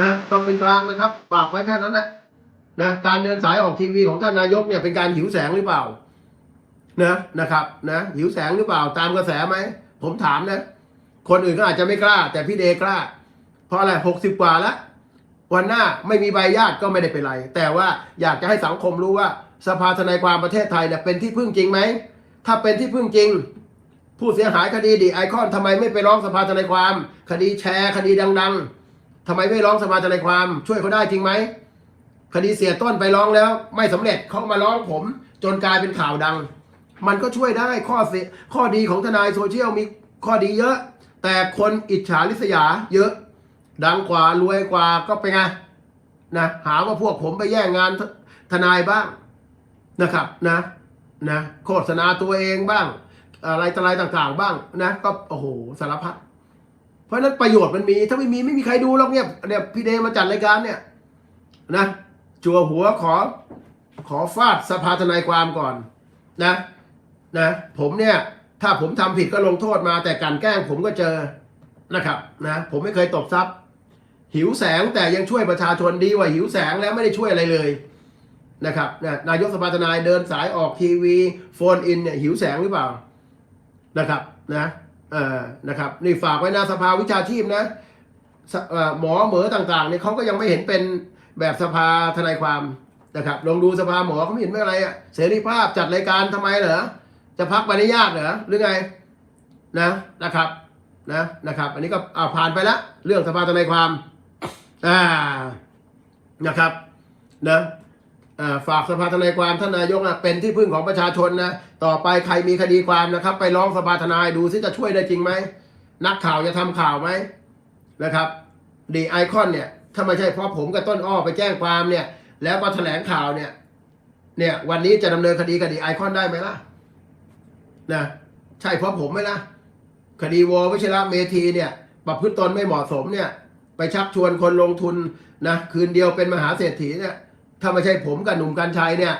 นะต้องเป็นกลางนะครับฝากไว้แค่นั้นแหละนะการเดินสายออกทีวีของท่านนายกเนี่ยเป็นการหิวแสงหรือเปล่านะนะครับนะหิวแสงหรือเปล่าตามกระแสไหมผมถามนะคนอื่นก็อาจจะไม่กล้า แต่พี่เดกล้า เพราะอะไรหกสิบกว่าแล้ววันหน้าไม่มีใบญาติก็ไม่ได้เป็นไร แต่ว่าอยากจะให้สังคมรู้ว่า สภาทนายความประเทศไทยเนี่ยเป็นที่พึ่งจริงไหมถ้าเป็นที่พึ่งจริง ผู้เสียหายคดีดีไอคอนทำไมไม่ไปร้องสภาทนายความ คดีแชร์คดีดัง ๆ ทำไมไม่ร้องสภาทนายความช่วยเขาได้จริงไหมคดีเสียต้นไปร้องแล้ว ไม่สำเร็จเขามาร้องผม จนกลายเป็นข่าวดัง มันก็ช่วยได้ข้อเสียข้อดีของทนายโซเชียลมีข้อดีเยอะ แต่คนอิจฉาริษยา เยอะ ดังกว่ารวยกว่าก็เป็นไงนะหาว่าพวกผมไปแย่งงานททนายบ้างนะครับนะนะโฆษณาตัวเองบ้าง อะไรต่ออะไรต่างๆ บ้างนะ ก็โอ้โหสารพัด ราะฉะนั้นประโยชน์มันมี ถ้าไม่มีไม่มีใครดูหรอกเนี่ยเนี่ยพี่เดมาจัดรายการเนี่ยนะจัวหัวขอขอฟาดสภาทนายความก่อนนะนะผมเนี่ยถ้าผมทำผิดก็ลงโทษมาแต่กลันแกล้งผมก็เจอนะครับนะผมไม่เคยตบทรัพย์ หิวแสงแต่ยังช่วยประชาชนดีกว่าหิวแสงแล้วไม่ได้ช่วยอะไรเลยนะครับนะนายกสภาทนายเดินสายออกทีวี โฟนอินเนี่ยหิวแสงหรือเปล่านะครับนะ นะครับนี่ฝากไว้นะสภาวิชาชีพนะหมอเหมอต่างๆเนี่ยเขาก็ยังไม่เห็นเป็นแบบสภาทนายความนะครับลองดูสภาหมอเขาไม่เห็นเป็นอะไรอะเสรีภาพจัดรายการทำไมเหรอจะพักใบอนุญาตเหรอหรือไงนะนะครับนะนะครับ อันนี้ก็อ่าผ่านไปและเรื่องสภาทนายความอ่านะครับนะ ฝากสภาทนายความท่านนายกเป็นที่พึ่งของประชาชนนะต่อไปใครมีคดีความนะครับ ไปร้องสภาทนายดูซิจะช่วยได้จริงไหมนักข่าวจะทำข่าวไหมนะครับดีไอคอนเนี่ยถ้าไม่ใช่เพราะผมกับต้นอ้อไปแจ้งความเนี่ย แล้วก็แถลงข่าวเนี่ย เนี่ยวันนี้จะดำเนินคดีกับดีไอคอนได้ไหมล่ะนะใช่เพราะผมไหมล่ะคดีวอวชิระเมธีเนี่ยประพฤติตนไม่เหมาะสมเนี่ย ไปชักชวนคนลงทุนนะคืนเดียวเป็นมหาเศรษฐีเนี่ย ถ้าไม่ใช่ผมกับหนุ่มกัญชัยเนี่ย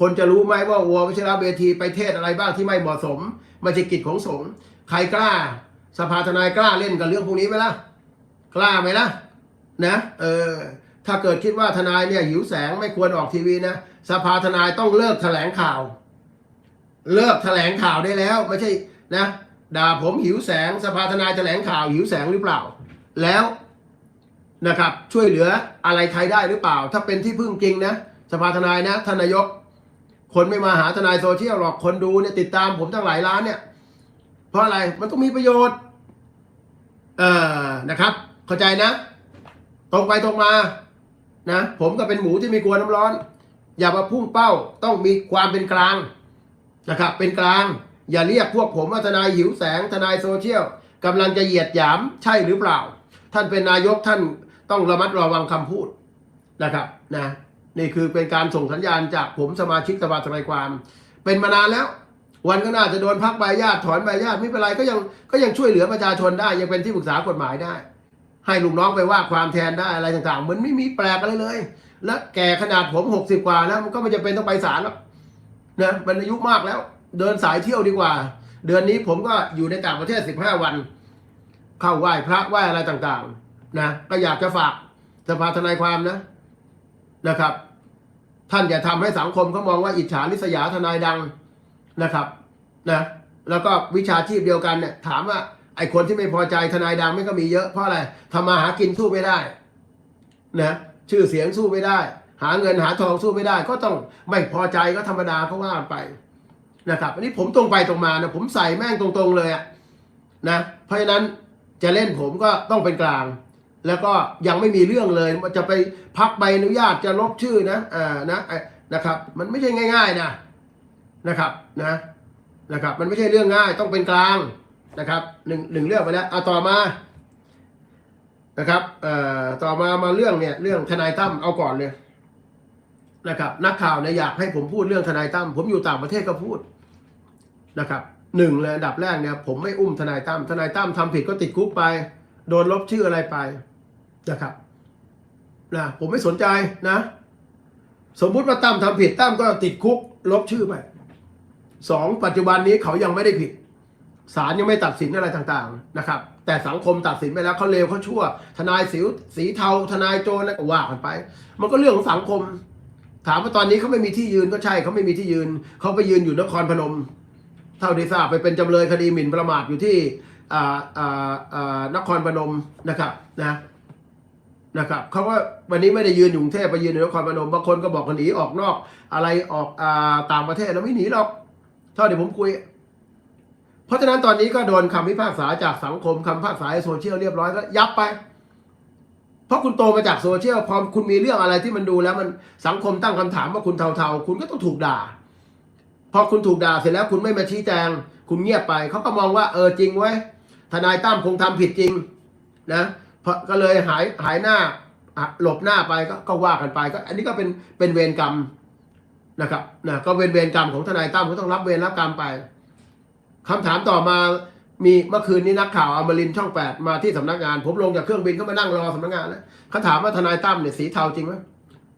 คนจะรู้ไหมว่าวัววชิระเบทีไปเทศอะไรบ้างที่ไม่เหมาะสมไม่ใช่กิจของสงฆ์ใครกล้า สภาทนายกล้าเล่นกับเรื่องพวกนี้ไหมล่ะ กล้าไหมล่ะ นะเออถ้าเกิดคิดว่าทนายเนี่ยหิวแสงไม่ควรออกทีวีนะสภาทนายต้องเลิกแถลงข่าว เลิกแถลงข่าวได้แล้ว ไม่ใช่นะด่าผมหิวแสง สภาทนายแถลงข่าวหิวแสงหรือเปล่า แล้ว นะครับ ช่วยเหลืออะไรใครได้หรือเปล่า ถ้าเป็นที่พึ่งจริงนะสภาทนายนะทนายก คนไม่มาหาทนายโซเชียลหรอกคนดูเนี่ยติดตามผมตั้งหลายล้านเนี่ย เพราะอะไรมันต้องมีประโยชน์ เอ่อนะครับ เข้าใจนะ ตรงไปตรงมานะผมก็เป็นหมูที่ไม่กลัวน้ำร้อน อย่ามาพุ่งเป้าต้องมีความเป็นกลางนะครับ เป็นกลาง อย่าเรียกพวกผมว่าทนายหิวแสงทนายโซเชียลกำลังจะเหยียดหยามใช่หรือเปล่า ท่านเป็นนายกท่าน ต้องระมัดระวังคำพูดนะครับนะนี่คือเป็นการส่งสัญญาณจากผมสมาชิกสภาทนายความ เป็นมานานแล้ว วันข้างหน้าจะโดนพักใบญาติถอนใบญาติไม่เป็นไรก็ยังก็ยังช่วยเหลือประชาชนได้ ยังเป็นที่ปรึกษากฎหมายได้ ให้ลูกน้องไปว่าความแทนได้อะไรต่างๆเหมือนไม่มีแปลกอะไรเลย และแก่ขนาดผมหกสิบกว่าแล้วมันก็ไม่จะเป็นต้องไปศาลแล้วนะเป็นอายุมากแล้ว เดินสายเที่ยวดีกว่า เดือนนี้ผมก็อยู่ในต่างประเทศสิบห้าวัน เข้าไหว้พระไหว้อะไรต่างๆ นะก็อยากจะฝากสภาทนายความนะนะครับ ท่านอย่าทำให้สังคมเขามองว่าอิจฉาริษยาทนายดังนะครับนะแล้วก็วิชาชีพเดียวกันเนี่ย ถามว่าไอ้คนที่ไม่พอใจทนายดังไม่ก็มีเยอะเพราะอะไรทำมาหากินสู้ไม่ได้นะชื่อเสียงสู้ไม่ได้ หาเงินหาทองสู้ไม่ได้ ก็ต้องไม่พอใจก็ธรรมดาเขาว่าไปนะครับอันนี้ผมตรงไปตรงมานะผมใส่แม่งตรงๆเลยอะนะเพราะฉะนั้นจะเล่นผมก็ต้องเป็นกลาง แล้วก็ยังไม่มีเรื่องเลยจะไปพักใบอนุญาตจะลบชื่อนะอ่านะอะนะครับ มันไม่ใช่ง่าย ๆนะนะครับนะนะครับ มันไม่ใช่เรื่องง่ายต้องเป็นกลางนะครับหนึ่งหนึ่งเรื่องไปแล้วเอาต่อมานะครับเอ่อต่อมามาเรื่องเนี่ยเรื่องทนายตั้มเอาก่อนเลยนะครับนักข่าวเนี่ยอยากให้ผมพูดเรื่องทนายตั้มผมอยู่ต่างประเทศก็พูดนะครับหนึ่งเลยอันดับแรกเนี่ยผมไม่อุ้มทนายตั้มทนายตั้มทำผิดก็ติดคุกไป โดนลบชื่ออะไรไป นะครับนะผมไม่สนใจนะ สมมุติว่าตั้มทำผิดตั้มก็ติดคุก ลบชื่อไปสองปัจจุบันนี้เขายังไม่ได้ผิดศาลยังไม่ตัดสินอะไรต่างๆนะครับ แต่สังคมตัดสินไปแล้วเขาเลวเขาชั่ว ทนายสิวสีเทา ทนายโจรแล้วก็ว่ากันไป มันก็เรื่องของสังคม ถามว่าตอนนี้เขาไม่มีที่ยืนก็ใช่เขาไม่มีที่ยืนเขาไปยืนอยู่นครพนม เท่าที่ทราบไปเป็นจำเลยคดีหมิ่นประมาทอยู่ที่อ่าอ่าอ่านครพนมนะครับนะ นะครับเขาก็วันนี้ไม่ได้ยืนอยู่กรุงเทพไปยืนอยู่นครพนมบางคนก็บอกกันหนีออกนอก อะไรออกอ่าต่างประเทศแล้วไม่หนีหรอกเท่าที่ผมคุย เพราะฉะนั้นตอนนี้ก็โดนคำพิพากษาจากสังคมคำพิพากษาในโซเชียลเรียบร้อยก็ยับไป เพราะคุณโตมาจากโซเชียลพอคุณมีเรื่องอะไรที่มันดูแล้วมันสังคมตั้งคำถามว่าคุณเทาๆ คุณก็ต้องถูกด่า พอคุณถูกด่าเสร็จแล้วคุณไม่มาชี้แจง คุณเงียบไปเขาก็มองว่าเออจริงไว้ทนายตั้มคงทำผิดจริง นะ เพราะก็เลยหายหายหน้าหลบหน้าไปก็ก็ว่ากันไปก็ อันนี้ก็เป็นเป็นเวรกรรมนะครับนะก็เป็นเวรกรรมของทนายตั้มก็ต้องรับเวรรับกรรมไปคำถามต่อมามีเมื่อคืนนี้นักข่าวอมรินช่องแปดมาที่สำนักงาน ผมลงจากเครื่องบินก็มานั่งรอสำนักงานแล้วเขาถามว่าทนายตั้มเนี่ยสีเทาจริงไหม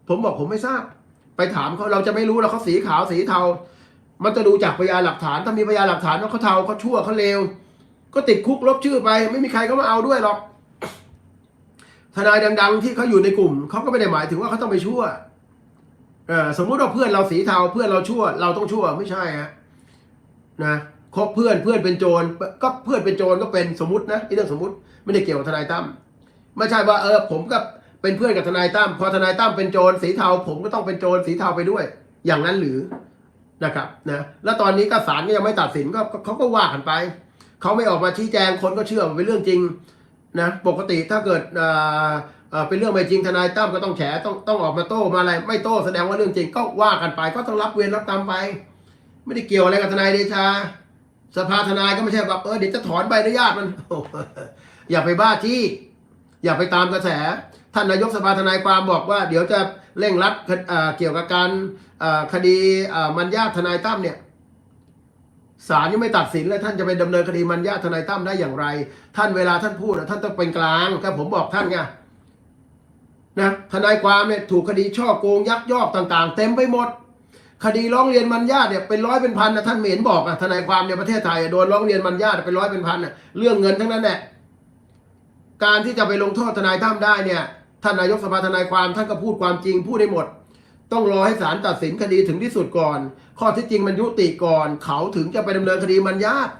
ผมบอกผมไม่ทราบ ไปถามเขาเราจะไม่รู้แล้วเขาสีขาวสีเทา มันจะดูจากพยานหลักฐาน ถ้ามีพยานหลักฐานว่าเขาเทาเขาชั่วเขาเลวก็ติดคุกลบชื่อไป ไม่มีใครเขามาเอาด้วยหรอก ทนายดัง ๆ ที่เขาอยู่ในกลุ่มเขาก็ไม่ได้หมายถึงว่าเขาต้องไปชั่วสมมุติว่าเพื่อนเราสีเทาเพื่อนเราชั่ว เราต้องชั่วไม่ใช่ฮะนะคบเพื่อนเพื่อนเป็นโจรก็เพื่อนเป็นโจรก็เป็นสมมตินะนี่เรื่องสมมติไม่ได้เกี่ยวกับทนายตั้มไม่ใช่ว่าเออผมกับเป็นเพื่อนกับทนายตั้มพอทนายตั้มเป็นโจรสีเทา ผมก็ต้องเป็นโจรสีเทาไปด้วย อย่างนั้นหรือนะครับนะแล้วตอนนี้ก็ศาลก็ยังไม่ตัดสินก็เขาก็ว่ากันไปเขาไม่ออกมาชี้แจงคนก็เชื่อเป็นเรื่องจริง นะปกติถ้าเกิดเป็นเรื่องไม่จริงทนายตั้มก็ต้องแฉต้องต้องออกมาโต้มาอะไรไม่โต้แสดงว่าเรื่องจริงก็ว่ากันไป ก็ต้องรับเวรรับกรรมไป ไม่ได้เกี่ยวอะไรกับทนายเดชา สภาทนายก็ไม่ใช่แบบเออเดี๋ยวจะถอนใบอนุญาตมัน อย่าไปบ้าที่ อย่าไปตามกระแส ท่านนายกสภาทนายความบอกว่า เดี๋ยวจะเร่งรัดเกี่ยวกับการคดีมันญาติทนายตั้มเนี่ย ศาลยังไม่ตัดสินเลยท่านจะไปดำเนินคดีมันญาทนายตั้มได้อย่างไร ท่านเวลาท่านพูดอะท่านต้องเป็นกลางถ้าผมบอกท่านไงนะทนายความเนี่ยถูกคดีช่อโกงยักยอกต่าง ๆ เต็มไปหมด คดีร้องเรียนมันญาติเนี่ยเป็นร้อยเป็นพันนะท่านไม่เห็นบอกอะทนายความในประเทศไทยโดนร้องเรียนมันญาติเป็นร้อยเป็นพันอะเรื่องเงินทั้งนั้นแหละการที่จะไปลงโทษทนายตั้มได้เนี่ยท่านนายกสภาทนายความท่านก็พูดความจริงพูดได้หมด ต้องรอให้ศาลตัดสินคดีถึงที่สุดก่อน ข้อที่จริงมันยุติก่อน เขาถึงจะไปดำเนินคดีมันญาติ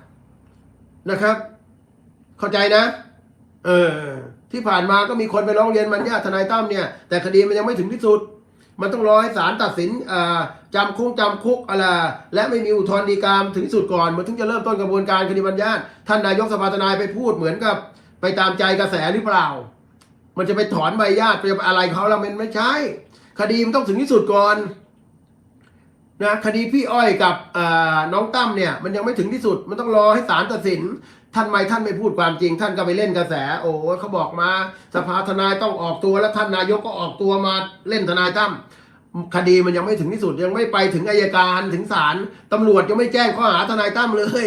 นะครับ เข้าใจนะ เออ ที่ผ่านมาก็มีคนไปร้องเรียนมันญาติทนายตั้มเนี่ย แต่คดีมันยังไม่ถึงที่สุด มันต้องรอให้ศาลตัดสินอ่าจำคุกจำคุกอะไรและไม่มีอุทธรณ์ฎีกามถึงที่สุดก่อนมันถึงจะเริ่มต้นกระบวนการคดีมันญาติท่านนายกสภาทนายไปพูดเหมือนกับ ไปตามใจกระแสหรือเปล่า มันจะไปถอนใบญาติไปอะไรเขาแล้วมันไม่ใช่ คดีมันต้องถึงที่สุดก่อนนะคดีพี่อ้อยกับน้องตั้มเนี่ย มันยังไม่ถึงที่สุด มันต้องรอให้ศาลตัดสิน ท่านไม่ท่านไม่พูดความจริง ท่านก็ไปเล่นกระแส โอ้เขาบอกมา สภาทนายต้องออกตัวแล้วท่านนายกก็ออกตัวมาเล่นทนายตั้มคดีมันยังไม่ถึงที่สุดยังไม่ไปถึงอายการถึงศาลตำรวจยังไม่แจ้งข้อหาทนายตั้มเลย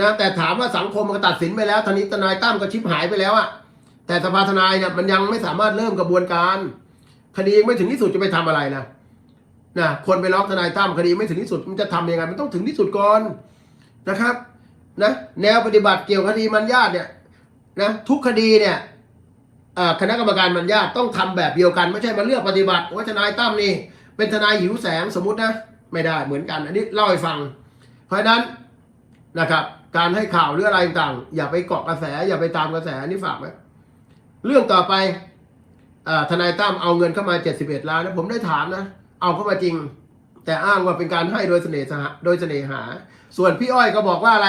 นะแต่ถามว่าสังคมมันก็ตัดสินไปแล้วทนี้ทนายตั้มก็ชิบหายไปแล้วอะแต่สภาทนายเนี่ยมันยังไม่สามารถเริ่มกระบวนการ คดียังไม่ถึงที่สุดจะไปทำอะไรนะนะคนไปล็อกทนายตั้มคดีไม่ถึงที่สุดมันจะทำยังไงมันต้องถึงที่สุดก่อนนะครับนะแนวปฏิบัติเกี่ยวกับคดีมันญาติเนี่ยนะทุกคดีเนี่ยคณะกรรมการมันญาติต้องทำแบบเดียวกัน ไม่ใช่มาเลือกปฏิบัติว่าทนายตั้มนี่ เป็นทนายหิวแสงสมมตินะไม่ได้เหมือนกัน อันนี้เล่าให้ฟัง เพราะฉะนั้นนะครับ การให้ข่าวหรืออะไรต่างอย่าไปเกาะกระแส อย่าไปตามกระแสอันนี้ฝากไว้เรื่องต่อไป ทนายตั้มเอาเงินเข้ามา 71 ล้านนะผมได้ถามนะ เอาเข้ามาจริง แต่อ้างว่าเป็นการให้โดยเสน่หาโดยเสน่หา ส่วนพี่อ้อยก็บอกว่าอะไร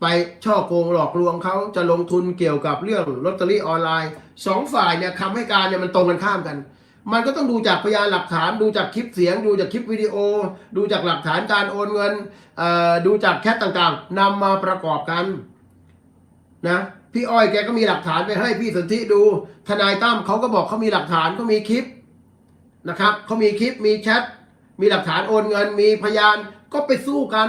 ไปช่อโกงหลอกลวงเขาจะลงทุนเกี่ยวกับเรื่องลอตเตอรี่ออนไลน์สองฝ่ายเนี่ยคำให้การเนี่ยมันตรงกันข้ามกัน มันก็ต้องดูจากพยานหลักฐานดูจากคลิปเสียง ดูจากคลิปวิดีโอ ดูจากหลักฐานการโอนเงินดูจากแชทต่างๆนำมาประกอบกันนะ พี่อ้อยแกก็มีหลักฐานไปให้พี่สนธิดู ทนายตั้มเขาก็บอกเขามีหลักฐานเขามีคลิปนะครับเขามีคลิปมีแชทมีหลักฐานโอนเงิน มีพยานก็ไปสู้กัน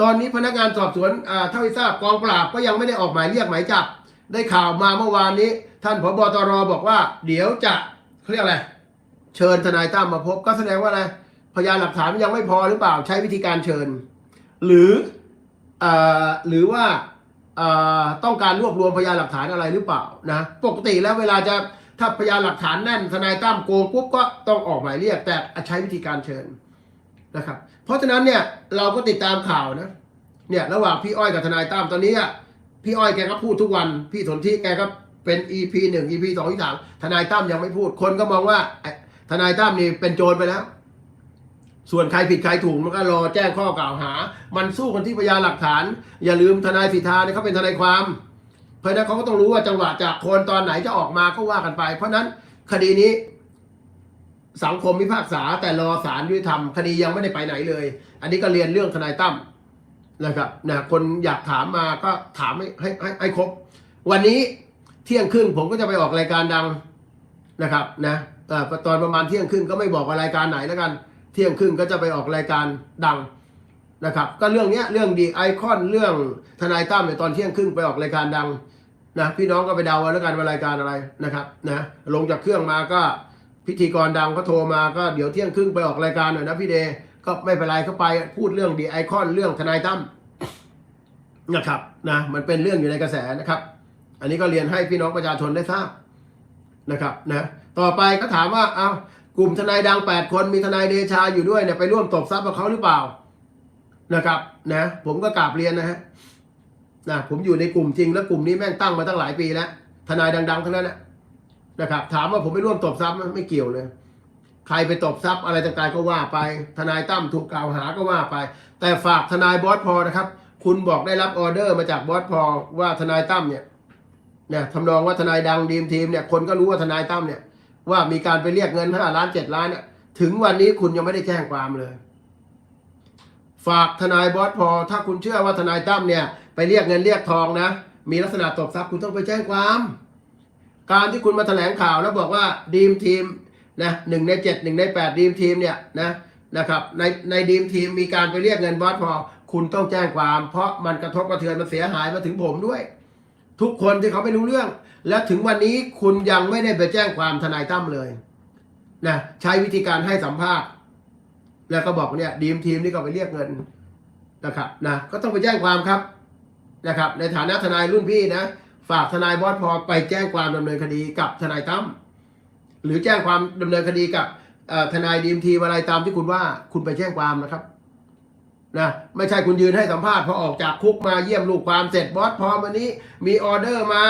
ตอนนี้พนักงานสอบสวนอ่าเท่าที่ทราบกองปราบก็ยังไม่ได้ออกหมายเรียกหมายจับ ได้ข่าวมาเมื่อวานนี้ ท่านผบตรบอกว่า เดี๋ยวจะเรียกอะไรเชิญทนายตั้มมาพบก็แสดงว่าอะไรพยานหลักฐานยังไม่พอหรือเปล่าใช้วิธีการเชิญ หรืออ่อหรือว่า ต้องการรวบรวมพยานหลักฐานอะไรหรือเปล่านะปกติแล้วเวลาจะถ้าพยานหลักฐานแน่นทนายตั้มโกงปุ๊บก็ต้องออกหมายเรียกแต่ใช้วิธีการเชิญนะครับ เพราะฉะนั้นเนี่ยเราก็ติดตามข่าวนะเนี่ยระหว่างพี่อ้อยกับทนายตั้มตอนนี้อะพี่อ้อยแกก็พูดทุกวัน พี่สนธิแกก็เป็น EP หนึ่ง EP สอง EP สามทนายตั้มยังไม่พูดคนก็มองว่าทนายตั้มนี่เป็นโจรไปแล้ว ส่วนใครผิดใครถูกมันก็รอแจ้งข้อกล่าวหา มันสู้กันที่พยานหลักฐาน อย่าลืมทนายสิทธาเนี่ยเขาเป็นทนายความ เพราะนั้นเขาก็ต้องรู้ว่าจังหวะจากคนตอนไหนจะออกมาก็ว่ากันไป เพราะนั้นคดีนี้ สังคมพิพากษาแต่รอศาลยุติธรรมคดียังไม่ได้ไปไหนเลย อันนี้ก็เรียนเรื่องทนายตั้มนะครับนะคนอยากถามมาก็ถามให้ให้ให้ให้ครบ วันนี้เที่ยงครึ่งผมก็จะไปออกรายการดังนะครับนะเออตอนประมาณเที่ยงครึ่งก็ไม่บอกว่ารายการไหนแล้วกัน ที่ยงครึ่งก็จะไปออกรายการดังนะครับก็เรื่องเนี้ยเรื่องดีไอคอนเรื่องทนายตั้มเนี่ยตอนเที่ยงครึ่งไปออกรายการดังนะพี่น้องก็ไปเดาเอาแล้วกันว่ารายการอะไรนะครับนะลงจากเครื่องมาก็พิธีกรดังก็โทรมาก็เดี๋ยวเที่ยงครึ่งไปออกรายการหน่อยนะพี่เดก็ไม่เป็นไรก็ไปพูดเรื่องดีไอคอนเรื่องทนายตั้มนะครับนะมันเป็นเรื่องอยู่ในกระแสนะครับ อันนี้ก็เรียนให้พี่น้องประชาชนได้ทราบนะครับนะต่อไปก็ถามว่าเอา กลุ่มทนายดัง 8 คนมีทนายเดชาอยู่ด้วยเนี่ยไปร่วมตบทรัพย์กับเขาหรือเปล่านะครับนะผมก็กราบเรียนนะฮะนะผมอยู่ในกลุ่มจริงแล้วกลุ่มนี้แม่งตั้งมาตั้งหลายปีแล้วทนายดังๆทั้งนั้นนะนะครับ ถามว่าผมไปร่วมตบทรัพย์ไม่เกี่ยวเลย ใครไปตบทรัพย์อะไรต่างๆก็ว่าไป ทนายตั้มถูกกล่าวหาก็ว่าไป แต่ฝากทนายบอสพอนะครับ คุณบอกได้รับออเดอร์มาจากบอสพอว่าทนายตั้มเนี่ยนี่ยทำนองว่าทนายดังดีมทีมเนี่ยคนก็รู้ว่าทนายตั้มเนี่ย ว่ามีการไปเรียกเงินห้าล้านเจ็ดล้านเนี่ยถึงวันนี้คุณยังไม่ได้แจ้งความเลย ฝากทนายบอสพอ ถ้าคุณเชื่อว่าทนายตั้มเนี่ย ไปเรียกเงินเรียกทองนะ มีลักษณะตบทรัพย์คุณต้องไปแจ้งความ การที่คุณมาแถลงข่าวแล้วบอกว่าดีมทีมนะหนึ่งในเจ็ดหนึ่งในแปดดีมทีมเนี่ยนะนะครับในในดีมทีมมีการไปเรียกเงินบอสพอ คุณต้องแจ้งความ เพราะมันกระทบกระเทือนมันเสียหายมาถึงผมด้วย ทุกคนที่เขาไม่รู้เรื่อง และถึงวันนี้คุณยังไม่ได้ไปแจ้งความทนายตั้มเลยนะใช้วิธีการให้สัมภาษณ์ แล้วก็บอกเนี่ยดีมทีมนี่ก็ไปเรียกเงินนะครับนะก็ต้องไปแจ้งความครับนะครับ ในฐานะทนายรุ่นพี่นะ ฝากทนายบอสพอไปแจ้งความดำเนินคดีกับทนายตั้มหรือแจ้งความดำเนินคดีกับทนายดีมทีมอะไรตามที่คุณว่าคุณไปแจ้งความนะครับ นะไม่ใช่คุณยืนให้สัมภาษณ์พอออกจากคุกมาเยี่ยมลูกความเสร็จบอสพอวันนี้มีออเดอร์มา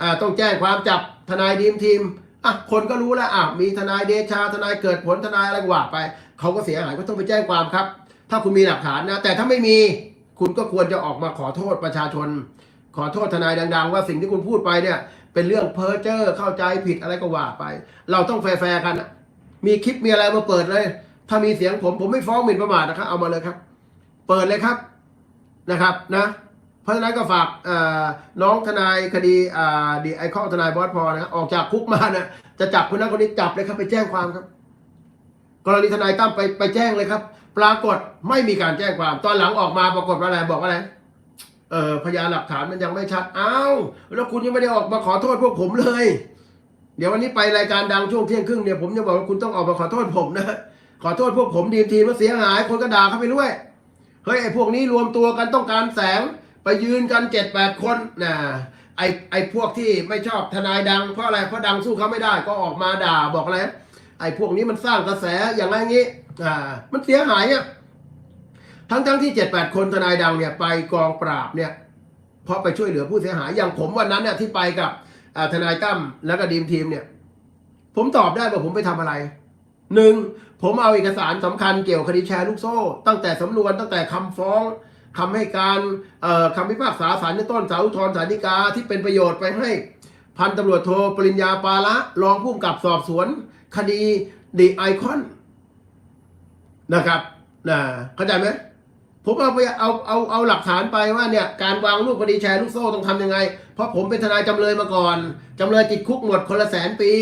อ่าต้องแจ้งความจับทนายดีมทีมอะคนก็รู้แล้วอะมีทนายเดชาทนายเกิดผลทนายอะไรกว่าไปเขาก็เสียหายก็ต้องไปแจ้งความครับ ถ้าคุณมีหลักฐานนะแต่ถ้าไม่มีคุณก็ควรจะออกมาขอโทษประชาชน ขอโทษทนายดัง ๆ ว่าสิ่งที่คุณพูดไปเนี่ย เป็นเรื่องเพ้อเจ้อเข้าใจผิดอะไรก็ว่าไป เราต้องแฟร์ๆกัน มีคลิปมีอะไรมาเปิดเลย ถ้ามีเสียงผมผมไม่ฟ้องหมิ่นประมาทนะครับเอามาเลยครับ เปิดเลยครับนะครับนะเพราะฉะนั้นก็ฝากน้องทนายคดีดีไอคอนทนายบอสพอนะออกจากคุกมานะจะจับคนนั้นคนนี้จับเลยครับไปแจ้งความครับ กรณีทนายตั้มไปไปแจ้งเลยครับ ปรากฏไม่มีการแจ้งความ ตอนหลังออกมาปรากฏว่าอะไรบอกว่าอะไรเออพยานหลักฐานมันยังไม่ชัดอ้าวแล้วคุณยังไม่ได้ออกมาขอโทษพวกผมเลย เดี๋ยววันนี้ไปรายการดังช่วงเที่ยงครึ่งเนี่ยผมจะบอกว่าคุณต้องออกมาขอโทษผมนะขอโทษพวกผมดีมทีมาเสียหาย คนก็ด่าเข้าไปด้วย เฮ้ยไอ้พวกนี้รวมตัวกันต้องการแสงไปยืนกันเจ็ดแปดคนนะไอ้ไอ้พวกที่ไม่ชอบทนายดังเพราะอะไรเพราะดังสู้เขาไม่ได้ก็ออกมาด่าบอกอะไรไอ้พวกนี้มันสร้างกระแสอย่างไรงี้อ่ามันเสียหายอะทั้งทั้งที่เจ็ดแปดคนทนายดังเนี่ยไปกองปราบเนี่ยเพราะไปช่วยเหลือผู้เสียหายอย่างผมวันนั้นเนี่ยที่ไปกับทนายตั้มแล้วก็ดีมทีมเนี่ย ผมตอบได้ว่าผมไปทำอะไรหนึ่ง ผมเอาเอกสารสำคัญเกี่ยวคดีแชร์ลูกโซ่ ตั้งแต่สำนวนตั้งแต่คำฟ้องคำให้การคำพิพากษาศาลในต้นสาลอุทธรณ์สารฎีกาที่เป็นประโยชน์ไปให้พันตำรวจโทปริญญาปาละรองผู้กำกับสอบสวน คดีดีไอคอนนะครับนะเข้าใจไหมผมเอาไปเอาเอาเอาหลักฐานไปว่าเนี่ยการวางรูปคดีแชร์ลูกโซ่ต้องทำยังไง เพราะผมเป็นทนายจำเลยมาก่อนจำเลยติดคุกหมดคนละแสนปี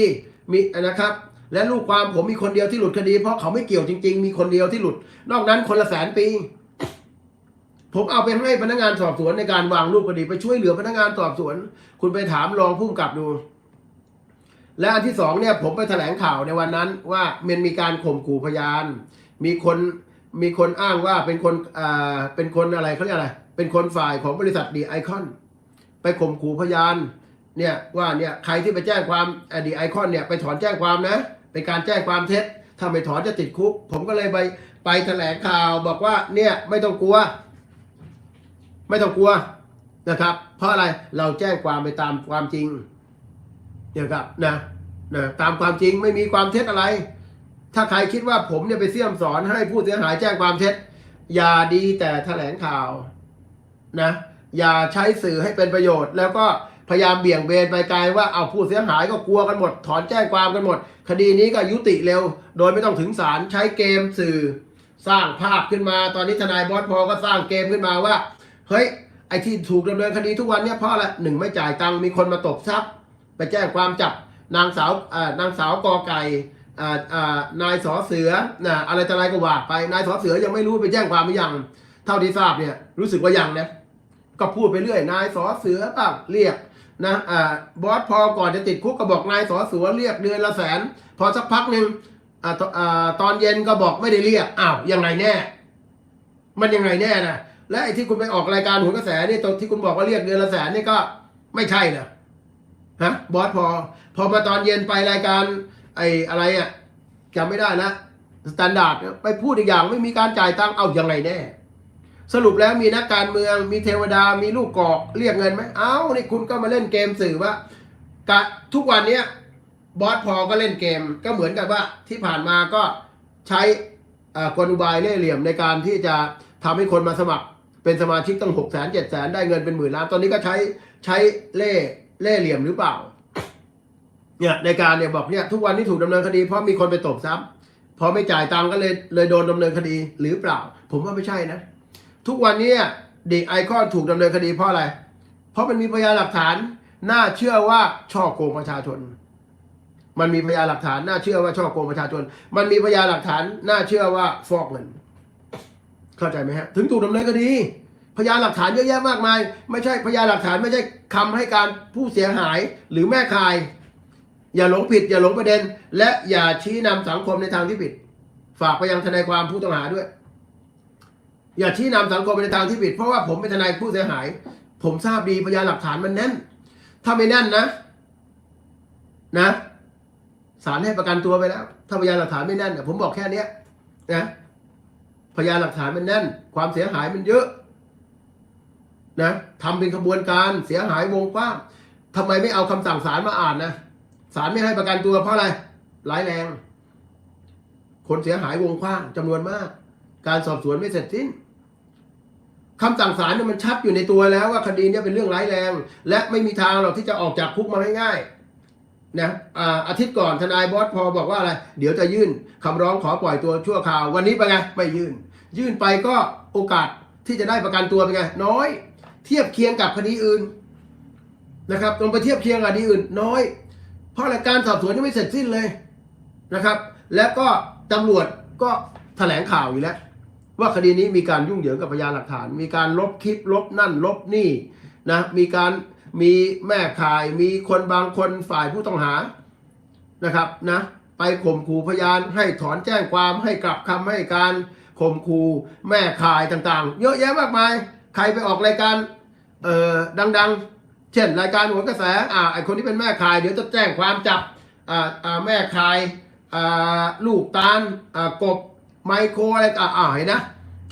มีนะครับ และลูกความผมมีคนเดียวที่หลุดคดี เพราะเขาไม่เกี่ยวจริง ๆ มีคนเดียวที่หลุด นอกนั้นคนละแสนปี ผมเอาไปให้พนักงานสอบสวนในการวางรูปคดีไปช่วยเหลือพนักงานสอบสวน คุณไปถามรองผู้กำกับดู และอันที่สองเนี่ย ผมไปแถลงข่าวในวันนั้น ว่ามันมีการข่มขู่พยาน มีคนมีคนอ้างว่าเป็นคนอ่าเป็นคนอะไรเขาเรียกอะไรเเป็นคนฝ่ายของบริษัทดีไอคอนไปข่มขู่พยาน เนี่ยว่าเนี่ยใครที่ไปแจ้งความดีไอคอนเนี่ยไปถอนแจ้งความนะ เป็นการแจ้งความเท็จถ้าไม่ถอนจะติดคุก ผมก็เลยไปไปแถลงข่าวบอกว่าเนี่ยไม่ต้องกลัว ไม่ต้องกลัวนะครับ เพราะอะไรเราแจ้งความไปตามความจริงเนี่ยครับนะนะตามความจริงไม่มีความเท็จอะไร ถ้าใครคิดว่าผมเนี่ยไปเสี่ยมสอนให้ผู้เสียหายแจ้งความเท็จ อย่าดีแต่แถลงข่าวนะอย่าใช้สื่อให้เป็นประโยชน์ แล้วก็ พยายามเบี่ยงเบนไปไกลว่าเอาผู้เสียหายก็กลัวกันหมด ถอนแจ้งความกันหมด คดีนี้ก็ยุติเร็ว โดยไม่ต้องถึงศาลใช้เกมสื่อ สร้างภาพขึ้นมา ตอนนี้ทนายบอสพอก็สร้างเกมขึ้นมาว่า เฮ้ยไอ้ที่ถูกดำเนินคดีทุกวันเนี่ยเพราะอะไรหนึ่งไม่จ่ายตังค์มีคนมาตบทรัพย์ ไปแจ้งความจับนางสาวนางสาวกอไก่นายสอเสือนะอะไรต่ออะไรก็ว่าไปนายสอเสือยังไม่รู้ไปแจ้งความหรือยังเท่าที่ทราบเนี่ยรู้สึกว่ายังนะก็พูดไปเรื่อย นายสอเสือบ้างเรียก นะอ่าบอสพอก่อนจะติดคุกก็บอกนายสอสือเรียกเดือนละแสน พอสักพักหนึ่งอ่าตอ่าตอนเย็นก็บอกไม่ได้เรียกอ้าวยังไงแน่ มันยังไงแน่นะและไอ้ที่คุณไปออกรายการหัวกระแสนี่ตรงที่คุณบอกว่าเรียกเดือนละแสนนี่ก็ไม่ใช่นะฮะบอสพอ พอมาตอนเย็นไปรายการ ไอ้อะไรอะจำไม่ได้นะสแตนดาร์ดไปพูดอีกอย่างไม่มีการจ่ายตังค์เอายังไงแน่ สรุปแล้วมีนักการเมือง มีเทวดามีลูกกอกเรียกเงินไหมเอ้านี่คุณก็มาเล่นเกมสื่อว่ากะทุกวันเนี้ยบอสพอก็เล่นเกมก็เหมือนกับว่าที่ผ่านมาก็ใช้เอ่อกลอุบายเล่เหลี่ยมในการที่จะทำให้คนมาสมัคร เป็นสมาชิกตั้งหกแสนเจ็ดแสนได้เงินเป็นหมื่นล้านตอนนี้ก็ใช้ใช้เล่เล่เหลี่ยมหรือเปล่าเนี่ยในการเนี่ยบอกเนี่ยทุกวันนี้ถูกดำเนินคดีเพราะมีคนไปตบทรัพย์พอไม่จ่ายตังก็เลยเลยโดนดำเนินคดีหรือเปล่า ผมว่าไม่ใช่นะ ทุกวันนี้เด็กไอคอนถูกดำเนินคดีเพราะอะไร เพราะมันมีพยานหลักฐาน น่าเชื่อว่าช่อโกงประชาชน มันมีพยานหลักฐาน น่าเชื่อว่าช่อโกงประชาชน มันมีพยานหลักฐาน น่าเชื่อว่าฟอกเงิน เข้าใจไหมฮะ ถึงถูกดำเนินคดี พยานหลักฐานเยอะแยะมากมาย ไม่ใช่พยานหลักฐานไม่ใช่คำให้การผู้เสียหายหรือแม่คาย อย่าหลงผิด อย่าหลงประเด็น และอย่าชี้นำสังคมในทางที่ผิด ฝากไปยังทนายความผู้ต้องหาด้วย อย่าชี้นำสังคมไปในทางที่ผิด เพราะว่าผมเป็นทนายผู้เสียหาย ผมทราบดีพยานหลักฐานมันแน่น ถ้าไม่แน่นนะ นะศาลให้ประกันตัวไปแล้ว ถ้าพยานหลักฐานไม่แน่นเนี่ยผมบอกแค่เนี้ยนะพยานหลักฐานมันแน่น ความเสียหายมันเยอะ นะทำเป็นขบวนการเสียหายวงกว้างทำไมไม่เอาคำสั่งศาลมาอ่านนะศาลไม่ให้ประกันตัวเพราะอะไรร้ายแรง คนเสียหายวงกว้างจำนวนมาก การสอบสวนไม่เสร็จสิ้น คำสั่งศาลเนี่ยมันชัดอยู่ในตัวแล้วว่าคดีเนี้เป็นเรื่องร้ายแรง และไม่มีทางหรอกที่จะออกจากคุกมาง่ายๆนะอาทิตย์ก่อนทนายบอสพอบอกว่าอะไร เดี๋ยวจะยื่นคำร้องขอปล่อยตัวชั่วคราว วันนี้ไปไงไม่ยื่น ยื่นไปก็โอกาสที่จะได้ประกันตัวเป็นไงน้อย เทียบเคียงกับคดีอื่นนะครับลงไปเทียบเคียงกับคดีอื่นน้อย เพราะาการสอบสวนยังไม่เสร็จสิ้นเลยนะครับ แล้วก็ตำรวจก็แถลงข่าวอยู่แล้ว ว่าคดีนี้มีการยุ่งเหยิงกับพยานหลักฐาน มีการลบคลิปลบนั่นลบนี่นะมีการมีแม่ข่ายมีคนบางคนฝ่ายผู้ต้องหานะครับนะไปข่มขู่พยานให้ถอนแจ้งความให้กลับคำให้การข่มขู่แม่ข่ายต่างๆ เยอะแยะมากมาย ใครไปออกรายการเอ่อดังๆ เช่นรายการหัวกระแสอ่าไอคนที่เป็นแม่ข่ายเดี๋ยวจะแจ้งความจับอ่าอ่าแม่ข่ายอ่าลูกตาลอ่ากบ ไมโครอะไรอ่าอ่าเห็นนะ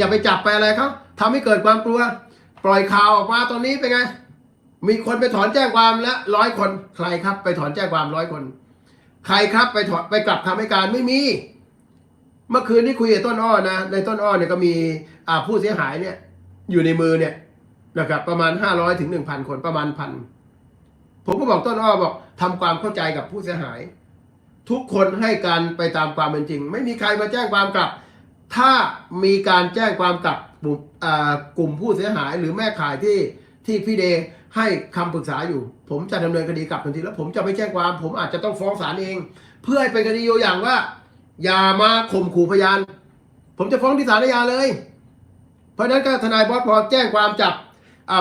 จะไปจับไปอะไรเขาทำให้เกิดความกลัว ปล่อยข่าวออกมาตอนนี้เป็นไง มีคนไปถอนแจ้งความและร้อยคนใครครับ ไปถอนแจ้งความร้อยคน ใครครับไปถอนไปกลับคำให้การไม่มี เมื่อคืนที่คุยกับต้นอ้อนะ ในต้นอ้อเนี่ยก็มีอ่าผู้เสียหายเนี่ย อยู่ในมือเนี่ยนะครับประมาณห้าร้อยถึงหนึ่งพันคนประมาณพันผมก็บอกต้นอ้อบอกทำความเข้าใจกับผู้เสียหาย ทุกคนให้การไปตามความเป็นจริง ไม่มีใครมาแจ้งความกลับ ถ้ามีการแจ้งความกลับกลุ่มผู้เสียหายหรือแม่ขายที่ที่พี่เดย์ให้คำปรึกษาอยู่ ผมจะดำเนินคดีกลับทันทีแล้วผมจะไม่แจ้งความ ผมอาจจะต้องฟ้องศาลเอง เพื่อให้เป็นคดีตัวอย่างว่า อย่ามาข่มขู่พยาน ผมจะฟ้องที่ศาลอาญาเลย เพราะฉะนั้นก็ทนายบอสพอแจ้งความจับ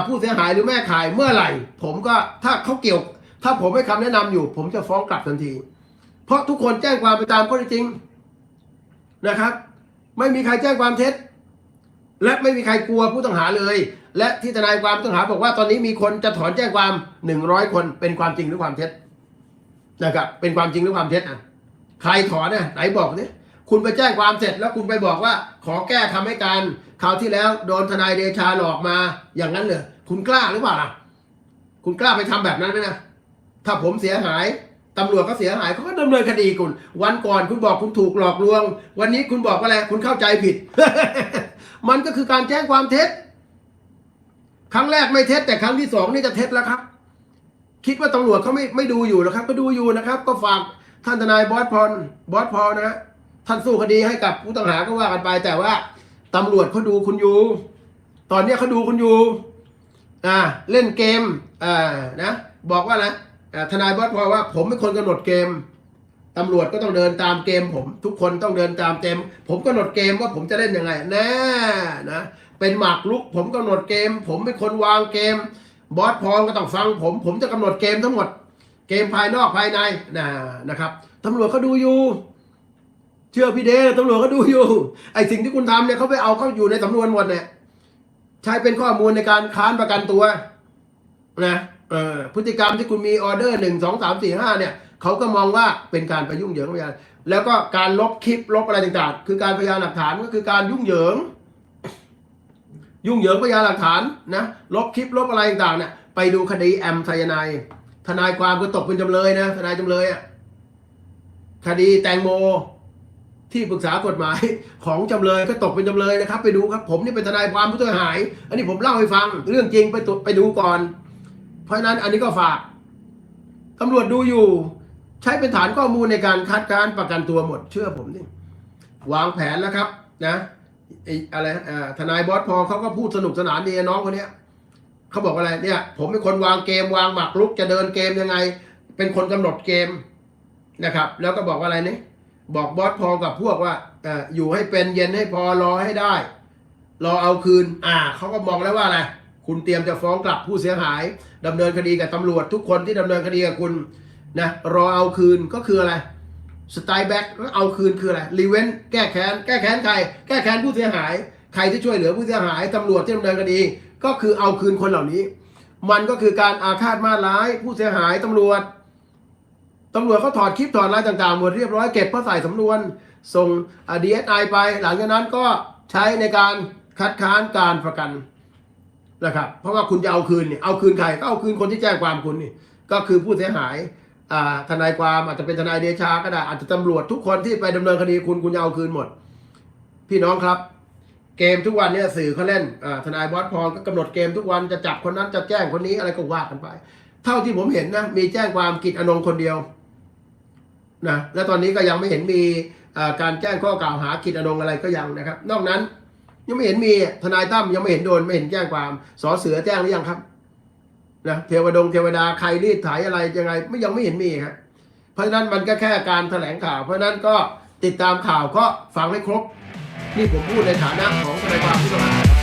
ผู้เสียหายหรือแม่ขายเมื่อไหร่ ผมก็ถ้าเขาเกี่ยว ถ้าผมให้คำแนะนำอยู่ ผมจะฟ้องกลับทันที เพราะทุกคนแจ้งความไปตามข้อเท็จจริงนะครับ ไม่มีใครแจ้งความเท็จ และไม่มีใครกลัวผู้ต้องหาเลย และที่ทนายความผู้ต้องหาบอกว่าตอนนี้มีคนจะถอนแจ้งความหนึ่งร้อยคนเป็นความจริงหรือความเท็จนะครับเป็นความจริงหรือความเท็จอะใครถอนเนี่ยไหนบอกเนี่ยคุณไปแจ้งความเสร็จแล้วคุณไปบอกว่า ขอแก้คำให้การคราวที่แล้วโดนทนายเดชาหลอกมาอย่างนั้นเลยคุณกล้าหรือเปล่าล่ะ คุณกล้าไปทำแบบนั้นไหมนะถ้าผมเสียหาย ตำรวจก็เสียหายเขาก็ดำเนินคดีคุณ วันก่อนคุณบอกคุณถูกหลอกลวง วันนี้คุณบอกว่าอะไรคุณเข้าใจผิด มันก็คือการแจ้งความเท็จ ครั้งแรกไม่เท็จแต่ครั้งที่สองนี่จะเท็จแล้วครับ คิดว่าตำรวจเขาไม่ไม่ดูอยู่หรอกครับ ก็ดูอยู่นะครับ ก็ฝากท่านทนายบอสพรบอสพอนะท่านสู้คดีให้กับผู้ต้องหาก็ว่ากันไป แต่ว่าตำรวจเขาดูคุณอยู่ ตอนนี้เขาดูคุณอยู่ อ่า เล่นเกมอ่านะ บอกว่านะ ทนายบอสพอว่าผมเป็นคนกำหนดเกมตำรวจก็ต้องเดินตามเกม ผมทุกคนต้องเดินตามเกม ผมกำหนดเกมว่าผมจะเล่นยังไงแน่นะเป็นหมากลุก ผมกำหนดเกม ผมเป็นคนวางเกม บอสพองก็ต้องฟัง ผมผมจะกำหนดเกมทั้งหมด เกมภายนอกภายในนะนะครับตำรวจเขาดูอยู่เชื่อพี่เดชตำรวจเขาดูอยู่ไอสิ่งที่คุณทำเนี่ยเขาไปเอาเข้าอยู่ในสำนวนหมดเนี่ยใช้เป็นข้อมูลในการค้านประกันตัวนะ พฤติกรรมที่คุณมีออเดอร์หนึ่งสองสามสี่ห้าเนี่ยเขาก็มองว่าเป็นการไปยุ่งเหยิงพยานแล้วก็การลบคลิปลบอะไรต่างๆ คือการพยานหลักฐานก็คือการยุ่งเหยิง ยุ่งเหยิงพยานหลักฐานนะลบคลิปลบอะไรต่างๆเนี่ยไปดูคดีแอมไซยานด์ทนายความก็ตกเป็นจำเลยนะทนายจำเลยอะคดีแตงโมที่ปรึกษากฎหมายของจำเลยก็ตกเป็นจำเลยนะครับ ไปดูครับ ผมนี่เป็นทนายความผู้เสียหาย อันนี้ผมเล่าให้ฟังเรื่องจริงไปไปดูก่อน เพราะนั้นอันนี้ก็ฝากตำรวจดูอยู่ ใช้เป็นฐานข้อมูลในการคัดค้านประกันตัวหมดเชื่อผมนี่วางแผนแล้วครับนะไอ้อะไรทนายบอสพอเขาก็พูดสนุกสนานดีน้องคนเนี้ยเขาบอกว่าอะไรเนี่ย ผมเป็นคนวางเกมวางหมากรุกจะเดินเกมยังไง เป็นคนกำหนดเกมนะครับ แล้วก็บอกว่าอะไรนี่บอกบอสพอกับพวกว่าอออยู่ให้เป็นเย็นให้พอรอให้ได้ รอเอาคืน อ่าเขาก็มองแล้วว่าอะไร คุณเตรียมจะฟ้องกลับผู้เสียหายดำเนินคดีกับตำรวจ ทุกคนที่ดำเนินคดีกับคุณนะรอเอาคืนก็คืออะไรสไตล์แบ็กเอาคืนคืออะไรรีเวนแก้แค้นแก้แค้นใคร แก้แค้นผู้เสียหาย ใครที่ช่วยเหลือผู้เสียหายตำรวจที่ดำเนินคดี ก็คือเอาคืนคนเหล่านี้ มันก็คือการอาฆาตมาร้ายผู้เสียหายตำรวจตำรวจเขาถอดคลิปถอดอะไรต่างๆหมดเรียบร้อยเก็บเพื่อใส่สำนวน ส่งดีเอสไอไป หลังจากนั้นก็ใช้ในการคัดค้านการประกัน นะครับ เพราะว่าคุณจะเอาคืนเนี่ยเอาคืนใครก็เอาคืนคนที่แจ้งความคุณนี่ก็คือผู้เสียหายทนายความอาจจะเป็นทนายเดชาก็ได้อาจจะตำรวจทุกคนที่ไปดำเนินคดีคุณคุณจะเอาคืนหมด พี่น้องครับ เกมทุกวันเนี่ยสื่อเขาเล่นทนายบอสพองก็กำหนดเกมทุกวันจะจับคนนั้นจะแจ้งคนนี้อะไรก็ว่ากันไป เท่าที่ผมเห็นนะมีแจ้งความกิจอนงคนเดียวนะและตอนนี้ก็ยังไม่เห็นมีการแจ้งข้อกล่าวหากิจอนงอะไรก็ยังนะครับ นอกนั้น ยังไม่เห็นมีทนายตั้มยังไม่เห็นโดนไม่เห็นแจ้งความสอเสือแจ้งหรือยังครับนะเทวดงเทวดาใครรีดถ่ายอะไรยังไงไม่ยังไม่เห็นมีครับเพราะฉะนั้นมันก็แค่การแถลงข่าว เพราะฉะนั้นก็ติดตามข่าวก็ฟังให้ครบ นี่ผมพูดในฐานะของทนายความผู้ต้องหา